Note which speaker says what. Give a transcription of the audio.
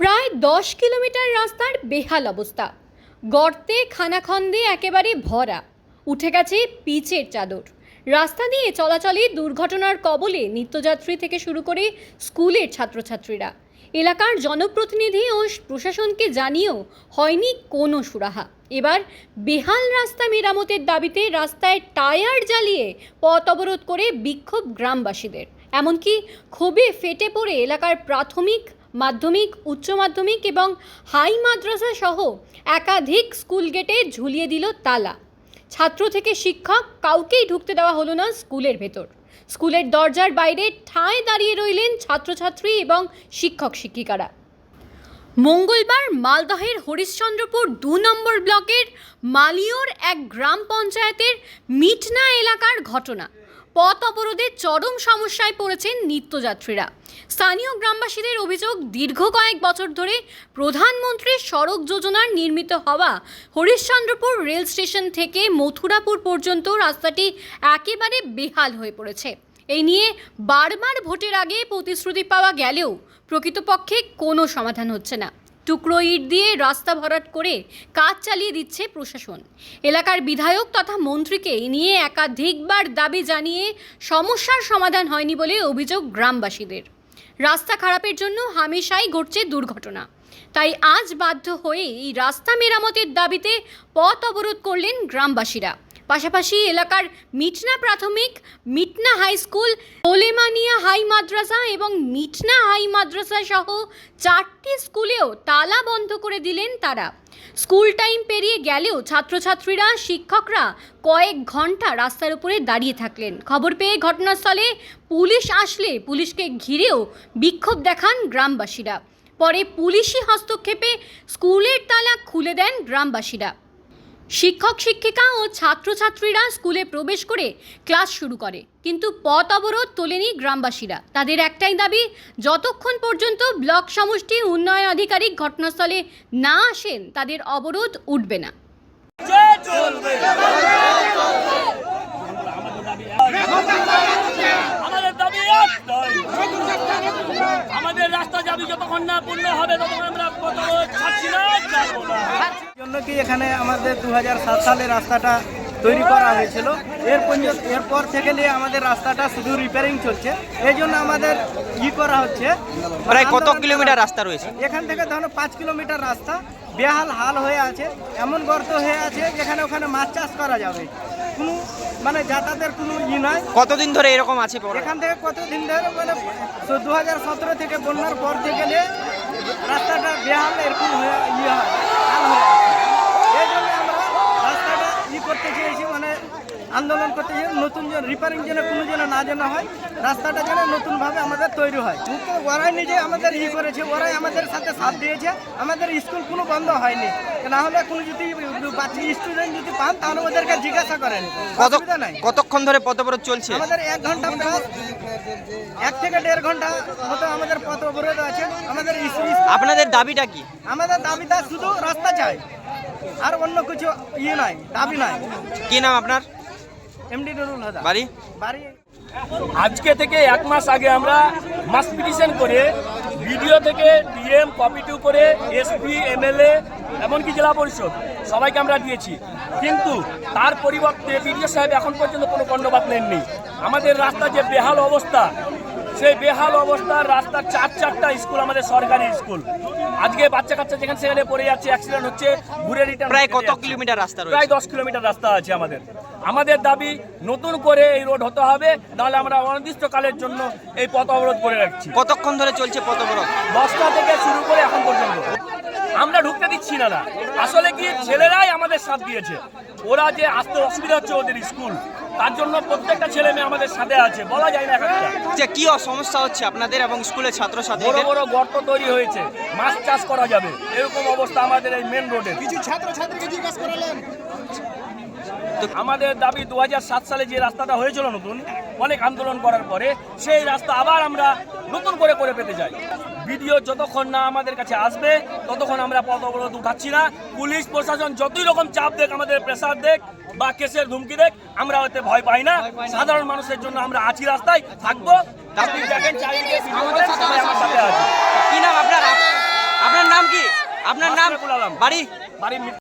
Speaker 1: প্রায় দশ কিলোমিটার রাস্তার বেহাল অবস্থা। গর্তে খানাখন্দে একেবারে ভরা। উঠে গেছে পিচের চাদর। রাস্তা দিয়ে চলাচলে দুর্ঘটনার কবলে নিত্যযাত্রী থেকে শুরু করে স্কুলের ছাত্রছাত্রীরা। এলাকার জনপ্রতিনিধি ও প্রশাসনকে জানিয়েও হয়নি কোনো সুরাহা। এবার বেহাল রাস্তা মেরামতের দাবিতে রাস্তায় টায়ার জ্বালিয়ে পথ অবরোধ করে বিক্ষোভ গ্রামবাসীদের। এমনকি ক্ষোভে ফেটে পড়ে এলাকার প্রাথমিক মাধ্যমিক, উচ্চ মাধ্যমিক এবং হাই মাদ্রাসা সহ একাধিক স্কুল গেটে ঝুলিয়ে দিল তালা। ছাত্র থেকে শিক্ষক কাউকেই ঢুকতে দেওয়া হলো না স্কুলের ভেতর। স্কুলের দরজার বাইরে ঠায় দাঁড়িয়ে রইলেন ছাত্রছাত্রী এবং শিক্ষক শিক্ষিকারা। মঙ্গলবার মালদহের হরিশ্চন্দ্রপুর দু নম্বর ব্লকের মালিয়র এক গ্রাম পঞ্চায়েতের মিটনা এলাকার ঘটনা। পথ অবরোধে চরম সমস্যায় পড়েছেন নিত্যযাত্রীরা। স্থানীয় গ্রামবাসীদের অভিযোগ, দীর্ঘ কয়েক বছর ধরে প্রধানমন্ত্রীর সড়ক যোজনার নির্মিত হওয়া হরিশ্চন্দ্রপুর রেল স্টেশন থেকে মথুরাপুর পর্যন্ত রাস্তাটি একেবারে বেহাল হয়ে পড়েছে। এই নিয়ে বারবার ভোটের আগে প্রতিশ্রুতি পাওয়া গেলেও প্রকৃতপক্ষে কোনো সমাধান হচ্ছে না। টুকরো ইট দিয়ে রাস্তা ভরাট করে কাজ চালিয়ে দিচ্ছে প্রশাসন। এলাকার বিধায়ক তথা মন্ত্রীকে নিয়ে একাধিকবার দাবি জানিয়ে সমস্যার সমাধান হয়নি বলে অভিযোগ গ্রামবাসীদের। রাস্তা খারাপের জন্য হামেশাই ঘটছে দুর্ঘটনা। তাই আজ বাধ্য হয়ে এই রাস্তা মেরামতের দাবিতে পথ অবরোধ করলেন গ্রামবাসীরা। পাশাপাশি এলাকার মিটনা প্রাথমিক, Mitna high school Olemania high মাদ্রাসা এবং মিটনা হাই মাদ্রাসা সহ চারটি স্কুলেও তালা বন্ধ করে দিলেন তারা। স্কুল টাইম পেরিয়ে গেলেও ছাত্রছাত্রীরা, শিক্ষকরা কয়েক ঘণ্টা রাস্তার উপরে দাঁড়িয়ে থাকলেন। খবর পেয়ে ঘটনাস্থলে পুলিশ আসলে পুলিশকে ঘিরেও বিক্ষোভ দেখান গ্রামবাসীরা। পরে পুলিশি হস্তক্ষেপে স্কুলের তালা খুলে দেন গ্রামবাসীরা। শিক্ষক, শিক্ষিকা ও ছাত্রছাত্রীরা স্কুলে প্রবেশ করে ক্লাস শুরু করে। কিন্তু পথ অবরোধ তোলেনি গ্রামবাসীরা। তাদের একটাই দাবি, যতক্ষণ পর্যন্ত ব্লক সমষ্টি উন্নয়ন আধিকারিক ঘটনাস্থলে না আসেন, তাদের অবরোধ উঠবে না।
Speaker 2: আমাদের রাস্তা যাবি যতক্ষণ না পূর্ণ হবে, ততক্ষণ আমরা ছাড়ছি না।
Speaker 3: কি এখানে আমাদের দু সালে রাস্তাটা তৈরি করা হয়েছিল। এর এরপর থেকে নিয়ে আমাদের রাস্তাটা শুধু রিপেয়ারিং চলছে। এই জন্য আমাদের ই করা হচ্ছে।
Speaker 4: প্রায় কত কিলোমিটার রাস্তা রয়েছে?
Speaker 3: এখান থেকে ধরো পাঁচ কিলোমিটার রাস্তা। বেহাল হাল হয়ে আছে। এমন গর্ত হয়ে আছে যেখানে ওখানে মাছ চাষ করা যাবে। কোনো মানে যাতায়াতের কোনো ই নয়।
Speaker 4: কতদিন ধরে এরকম আছে?
Speaker 3: এখান থেকে কতদিন ধরে মানে দু হাজার সতেরো থেকে বন্যার পর থেকে নিয়ে রাস্তাটা বেহাল এরকম হয়ে ইয়ে হয়ে আছে এই জন্য আমরা রাস্তাটা ই করতে চেয়েছি মানে আন্দোলন করতে চেয়েছি নতুন যেন রিপেয়ারিং যেন কোনো যেন না যেন হয় রাস্তাটা যেন নতুনভাবে আমাদের তৈরি হয়। ওরাই নিজে আমাদের ই করেছে ওরাই আমাদের সাথে সাথ দিয়েছে আমাদের স্কুল কোনো বন্ধ হয়নি। না হলে কোনো যদি বাচ্চা স্টুডেন্ট যদি পান তাহলে ওদেরকে জিজ্ঞাসা করেন। অসুবিধা নাই।
Speaker 4: কতক্ষণ ধরে পথ অবরোধ চলছে?
Speaker 3: আমাদের এক ঘণ্টা এক থেকে দেড় ঘণ্টা মতো আমাদের পথ অবরোধ আছে। আমাদের
Speaker 4: আপনাদের দাবিটা কি?
Speaker 3: আমাদের দাবিটা শুধু রাস্তা চাই। আর অন্য কিছু ইয়ে নাই দাবি নাই।
Speaker 4: কি নাম আপনার?
Speaker 3: এমডি নুরুল হাদা।
Speaker 4: বাড়ি?
Speaker 3: বাড়ি
Speaker 2: আজকে থেকে এক মাস আগে আমরা মাস পিটিশন করে ভিডিও থেকে ডিএম কপি টু করে এসপি এমএলএ এমনকি জেলা পরিষদ সবাইকে আমরা দিয়েছি। কিন্তু তার পরিবর্তে বিডিও সাহেব এখন পর্যন্ত কোনো কর্ণপাত নেননি আমাদের রাস্তার যে বেহাল অবস্থা সেই বেহাল অবস্থার রাস্তার চার চারটা স্কুল আমাদের সরকারি স্কুল। আজকে বাচ্চা কাচ্চা যেখানে সেখানে পড়ে যাচ্ছে অ্যাক্সিডেন্ট হচ্ছে ঘুরে রিটার্ন
Speaker 4: প্রায় কত কিলোমিটার রাস্তা
Speaker 2: প্রায় দশ কিলোমিটার রাস্তা আছে আমাদের। আমাদের দাবি নতুন করে এই রোড হতে হবে নাহলে আমরা অনির্দিষ্টকালের জন্য এই পথ অবরোধ করে রাখছি।
Speaker 4: কতক্ষণ ধরে চলছে পথ অবরোধ?
Speaker 2: দশটা থেকে শুরু করে এখন পর্যন্ত। আমরা ঢুকতে দিচ্ছি না না। আসলে কি ছেলেরাই আমাদের সাথ দিয়েছে। ওরা যে আসতে অসুবিধা হচ্ছে ওদের স্কুল। তার জন্য প্রত্যেকটা ছেলে মেয়ে আমাদের সাথে আছে। বলা যায় না
Speaker 4: যে কি সমস্যা হচ্ছে আপনাদের এবং স্কুলের
Speaker 2: বড়
Speaker 4: ছাত্রছাত্রীদের?
Speaker 2: বড় বড় গর্ত তৈরি হয়েছে। মাছ চাষ করা যাবে। এরকম অবস্থা আমাদের এই মেন রোডে আমাদের দাবি দু হাজার সাত সালে যে রাস্তাটা হয়েছিল নতুন অনেক আন্দোলন করার পরে সেই রাস্তা আবার আমরা নতুন করে করে পেতে চাই। ভিডিও যতক্ষণ না আমাদের কাছে আসবে ততক্ষণ আমরা পথ অবরোধ উঠাচ্ছি না। পুলিশ প্রশাসন যতই রকম চাপ দেখ আমাদের প্রেসার দেখ বা কেসের ধুমকি দেখ আমরা ওতে ভয় পাই না। সাধারণ মানুষের জন্য আমরা আছি রাস্তায় থাকব। আপনি দেখেন চারিদিকে video করেন, সবাই আমার সাথে আছে।
Speaker 4: কি নাম আপনার? আপ- আপনার আপনার নাম? বাড়ি?
Speaker 2: বাড়ি